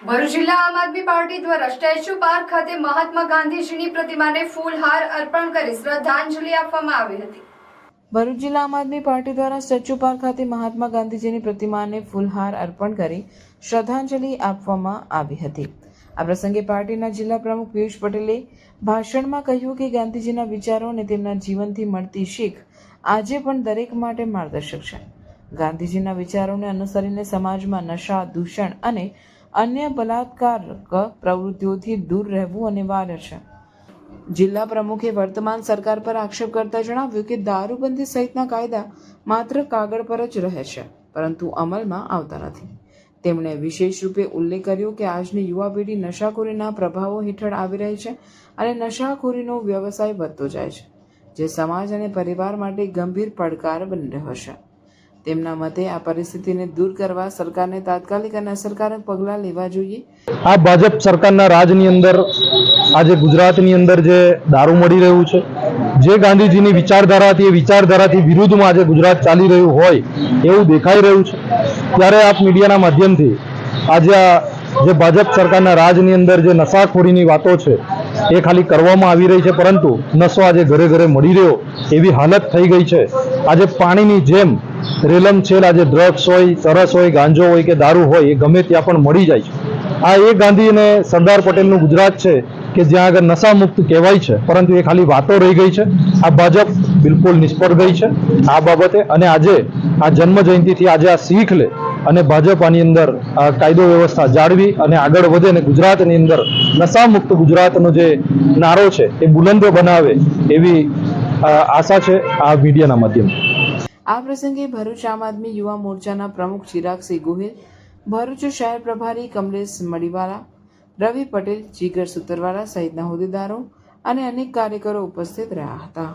ભરૂચ જિલ્લા આમ આદમી પાર્ટી દ્વારા statue park ખાતે મહાત્મા ગાંધીજીની પ્રતિમાને ફૂલહાર અર્પણ કરી શ્રદ્ધાંજલિ આપવામાં આવી હતી. ભરૂચ જિલ્લા આમ આદમી પાર્ટી દ્વારા સ્ટેચ્યુ પાર્ક ખાતે મહાત્મા ગાંધીજીની પ્રતિમાને ફૂલહાર અર્પણ કરી શ્રદ્ધાંજલિ આપવામાં આવી હતી. આ પ્રસંગે પાર્ટીના જિલ્લા પ્રમુખ પિયુષ પટેલે ભાષણમાં કહ્યું કે ગાંધીજીના વિચારો અને તેમના જીવનથી મળતી શીખ આજે પણ દરેક માટે માર્ગદર્શક છે. ગાંધીજીના વિચારોને અનુસરીને સમાજમાં નશા, દૂષણ અને અન્ય બલાત્કારક પ્રવૃત્તિઓથી દૂર રહેવું અનિવાર્ય છે. જિલ્લા પ્રમુખે વર્તમાન સરકાર પર આક્ષેપ કરતા જણાવ્યું કે દારૂબંધી સહિતના કાયદા માત્ર કાગળ પર જ રહે છે, પરંતુ અમલમાં આવતા નથી. તેમણે વિશેષ રૂપે ઉલ્લેખ કર્યો કે આજની યુવા પેઢી નશાખોરીના પ્રભાવો હેઠળ આવી રહી છે અને નશાખોરીનો વ્યવસાય વધતો જાય છે, જે સમાજ અને પરિવાર માટે ગંભીર પડકાર બની રહ્યો છે. તેમના મતે આ પરિસ્થિતિને દૂર કરવા સરકારને તાત્કાલિક અને અસરકારક પગલાં લેવા જોઈએ. આ ભાજપ સરકારના રાજની અંદર, આજે ગુજરાતની અંદર જે દારૂ મળી રહ્યું છે, જે ગાંધીજીની વિચારધારાથી, એ વિચારધારાથી વિરુદ્ધમાં આજે ગુજરાત ચાલી રહ્યું હોય એવું દેખાઈ રહ્યું છે. ત્યારે આપ મીડિયાના માધ્યમથી આજે આ જે ભાજપ સરકારના રાજની અંદર જે નશાખોરીની વાતો છે, એ ખાલી કરવામાં આવી રહી છે, પરંતુ નશો આજે ઘરે ઘરે મળી રહ્યો એવી હાલત થઈ ગઈ છે. આજે પાણીની જેમ રેલમ છેલ આજે ડ્રગ્સ હોય, સરસ હોય, ગાંજો હોય કે દારૂ હોય, એ ગમે ત્યાં પણ મળી જાય છે. આ એ ગાંધી અને સરદાર પટેલનું ગુજરાત છે કે જ્યાં આગળ નશા મુક્ત કહેવાય છે, પરંતુ એ ખાલી વાતો રહી ગઈ છે. આ ભાજપ બિલકુલ નિષ્ફળ ગઈ છે આ બાબતે અને આજે આ જન્મ જયંતિથી આજે આ શીખ લે અને ભાજપ આની અંદર કાયદો વ્યવસ્થા જાળવી અને આગળ વધે અને ગુજરાતની અંદર નશા મુક્ત ગુજરાતનો જે નારો છે એ બુલંદ બનાવે એવી આશા છે આ મીડિયાના માધ્યમથી. આ પ્રસંગે ભરૂચ આમ આદમી યુવા મોરચાના પ્રમુખ ચિરાગસિંહ ગોહિલ, ભરૂચ શહેર પ્રભારી કમલેશ મડીવાલા, રવિ પટેલ, જીગર સુતરવાલા સહિતના હોદ્દેદારો અને અનેક કાર્યકરો ઉપસ્થિત રહ્યા હતા.